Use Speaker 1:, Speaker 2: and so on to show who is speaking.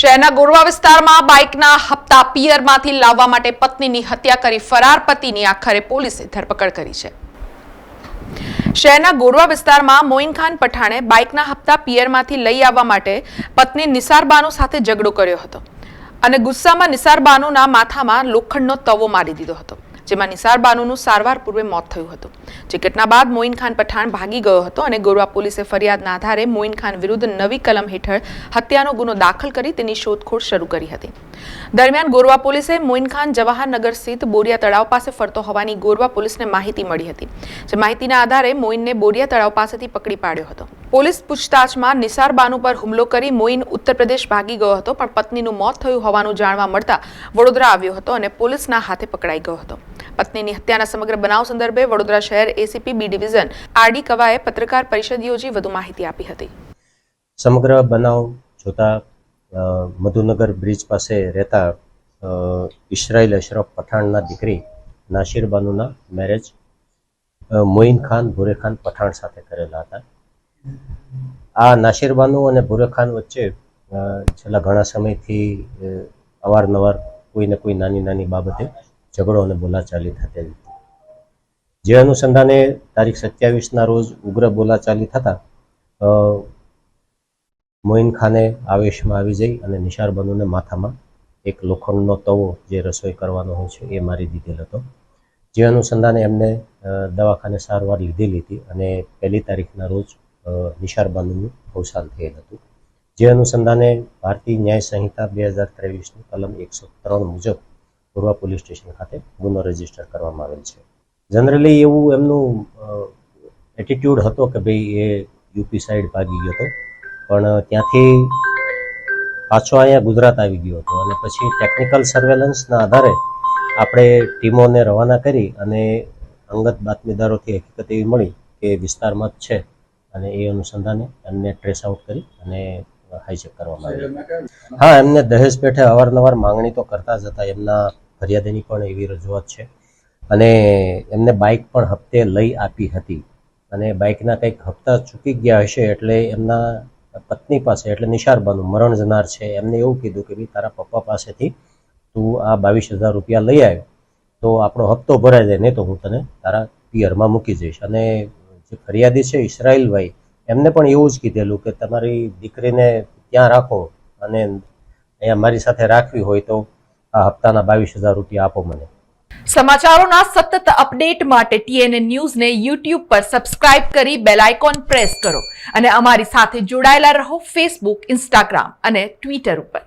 Speaker 1: શહેરના ગોરવા વિસ્તારમાં બાઇકના હપ્તા પિયરમાંથી લાવવા માટે પત્નીની હત્યા કરી ફરાર પતિની આખરે પોલીસે ધરપકડ કરી છે. શહેરના ગોરવા વિસ્તારમાં મોઇનખાન પઠાણે બાઇકના હપ્તા પિયરમાંથી લઈ આવવા માટે પત્ની નિસારબાનુ સાથે ઝઘડો કર્યો હતો અને ગુસ્સામાં નિસારબાનુના માથામાં લોખંડનો તવો મારી દીધો હતો. જેમાં નિસાર બાનુનું સારવાર પૂર્વે મોત થયું હતું. જે ઘટના બાદ મોઇન ખાન પઠાણ ભાગી ગયો હતો અને ગોરવા પોલીસે ફરિયાદના આધારે મોઇન ખાન વિરુદ્ધ નવી કલમ હેઠળ હત્યાનો ગુનો દાખલ કરી તેની શોધખોળ શરૂ કરી હતી. દરમિયાન ગોરવા પોલીસે મોઇન ખાન જવાહરનગર સ્થિત બોરિયા તળાવ પાસે ફરતો હોવાની ગોરવા પોલીસને માહિતી મળી હતી. જે માહિતીના આધારે મોઇનને બોરિયા તળાવ પાસેથી પકડી પાડ્યો હતો. પોલીસ પૂછતાછમાં નિસાર બાનુ પર હુમલો કરી મોઇન ઉત્તર પ્રદેશ ભાગી ગયો હતો, પણ પત્નીનું મોત થયું હોવાનું જાણવા મળતા વડોદરા આવ્યો હતો અને પોલીસના હાથે પકડાઈ ગયો હતો. પત્નીની હત્યાના સમગ્ર બનાવ સંદર્ભે વડોદરા શહેર એસીપી બી ડિવિઝન આરડી કવાએ પત્રકાર પરિષદ યોજી વધુ માહિતી આપી હતી.
Speaker 2: સમગ્ર બનાવ જોતા મધુનગર બ્રિજ પાસે રહેતા ઇસરાઇલ અશરફ પઠાણના દીકરી નાશીર બાનુના મેરેજ મોઇન ખાન, ભુરે ખાન પઠાણ સાથે કરેલા હતા. આ નાશીર બાનુ અને ભુરે ખાન વચ્ચે છેલ્લા ઘણા સમયથી અવારનવાર કોઈ ને કોઈ નાની નાની બાબતે ઝઘડો અને બોલાચાલી થતી હતી. જે અનુસંધાને તારીખ સત્યાવીસના રોજ ઉગ્ર બોલાચાલી થતા મોઇન ખાને આવેશમાં આવી જઈ અને નિશાર બનુને માથામાં એક લોખંડનો તવો જે રસોઈ કરવાનો હોય છે એ મારી દીધેલ હતો. જે અનુસંધાને એમને દવાખાને સારવાર લીધેલી હતી અને પહેલી તારીખના રોજ નિશાર બાનુનું અવસાન થયેલ હતું. જે અનુસંધાને ભારતીય ન્યાય સંહિતા બે હજાર ત્રેવીસની કલમ એકસો ત્રણ મુજબ પૂર્વા પોલીસ સ્ટેશન ખાતે ગુનો રજિસ્ટર કરવામાં આવેલ છે. જનરલી એવું એમનું એટીટ્યુડ હતો કે ભાઈ એ યુપી સાઈડ ભાગી ગયો હતો. પણ ત્યાંથી પાછો અહીંયા ગુજરાત આવી ગયો હતો અને પછી ટેકનિકલ સર્વેલન્સના આધારે આપણે ટીમોને રવાના કરી અને અંગત બાતમીદારોથી હકીકત એવી મળી કે વિસ્તારમાં જ છે અને એ અનુસંધાને એમને ટ્રેસ આઉટ કરી અને હાઈચેક કરવામાં આવી હા એમને દહેજ પેઠે અવારનવાર માંગણી તો કરતા જ હતા. એમના ફરિયાદીની પણ એવી રજૂઆત છે. અને એમને બાઇક પણ હપ્તે લઈ આપી હતી. અને બાઇકના કંઈક હપ્તા ચૂકી ગયા હશે એટલે એમના પત્ની પાસે એટલે નિશારબાનું મરણ જનાર છે. એમને એવું કીધું કે ભાઈ તારા પપ્પા પાસેથી તું આ બાવીસ હજાર રૂપિયા લઈ આવ્યો. તો આપણો હપ્તો ભરાઈ જાય નહીં તો હું તને તારા પિયરમાં મૂકી જઈશ. અને જે ફરિયાદી છે ઇસરાઇલભાઈ એમને પણ એવું જ કીધેલું કે તમારી દીકરીને ત્યાં રાખો અને અહીંયા મારી સાથે રાખવી હોય તો આ હપ્તાના બાવીસ હજાર રૂપિયા આપો મને.
Speaker 1: સમાચારોના સતત અપડેટ માટે ટીએનએ ન્યૂઝને યુટ્યુબ પર સબસ્ક્રાઇબ કરી બેલ આઇકોન પ્રેસ કરો અને અમારી સાથે જોડાયેલા રહો ફેસબુક, ઇન્સ્ટાગ્રામ અને ટ્વિટર ઉપર.